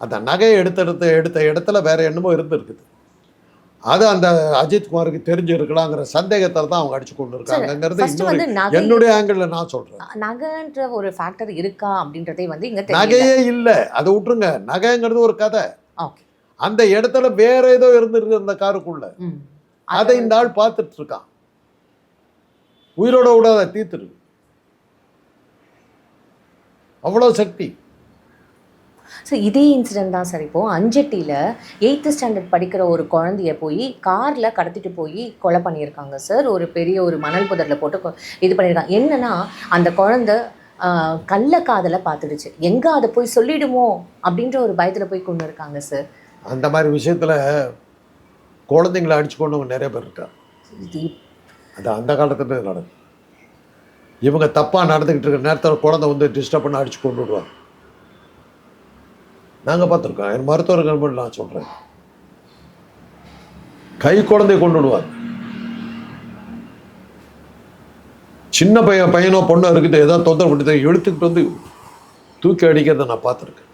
அந்த நகையை எடுத்த எடுத்த இடத்துல வேற என்னமோ இருந்திருக்குது. அது அந்த அஜித் குமாருக்கு தெரிஞ்சிருக்கலாங்கிற சந்தேகத்தில் தான் அவங்க அடிச்சு கொண்டு இருக்காங்கங்கிறது ஃபர்ஸ்ட் இன்னொரு என்னுடைய ஆங்கிள் நான் சொல்றேன். நகைன்ற ஒரு ஃபேக்டர் இருக்கா அப்படின்றதே வந்து இங்க நகையே இல்லை. அதை விட்டுருங்க. நகைங்கிறது ஒரு கதை. அந்த இடத்துல வேற ஏதோ இருந்திருக்கு அந்த காருக்குள்ள. அதை இந்த ஆள் பார்த்துட்டு இருக்கான் உயிரோட விட அதை தீர்த்துருக்கு அவ்வளோ சக்தி. ஸோ இதே இன்சிடென்ட் தான் சார் இப்போ. அஞ்செட்டியில் எயித்து ஸ்டாண்டர்ட் படிக்கிற ஒரு குழந்தைய போய் காரில் கடத்திட்டு போய் கொலை பண்ணியிருக்காங்க சார் ஒரு பெரிய ஒரு மணல் புதரில் போட்டு இது பண்ணியிருக்காங்க. என்னன்னா அந்த குழந்தை ஆஹ், கள்ள காதலை பார்த்துடுச்சு. எங்கே அதை போய் சொல்லிடுமோ அப்படின்ற ஒரு பயத்தில் போய் கொண்டு இருக்காங்க சார் அந்த மாதிரி விஷயத்துல குழந்தைங்களை அடிச்சு கொண்டவங்க நிறைய பேர் இருக்கா இது அது அந்த காலத்துல நடக்கும் இவங்க தப்பாக நடந்துக்கிட்டு இருக்கிற நேரத்தில் குழந்தை வந்து டிஸ்டர்ப் பண்ண அடிச்சு கொண்டு விடுவாங்க. நாங்கள் பார்த்துருக்கோம். என் மருத்துவர்கள் மட்டும் நான் சொல்கிறேன் கை குழந்தை கொண்டு விடுவார். சின்ன பையன் பையனோ பொண்ணோ இருக்குது ஏதாவது தொந்தரவு பண்ணி இழுத்துக்கிட்டு வந்து தூக்கி அடிக்கிறத நான் பார்த்துருக்கேன்.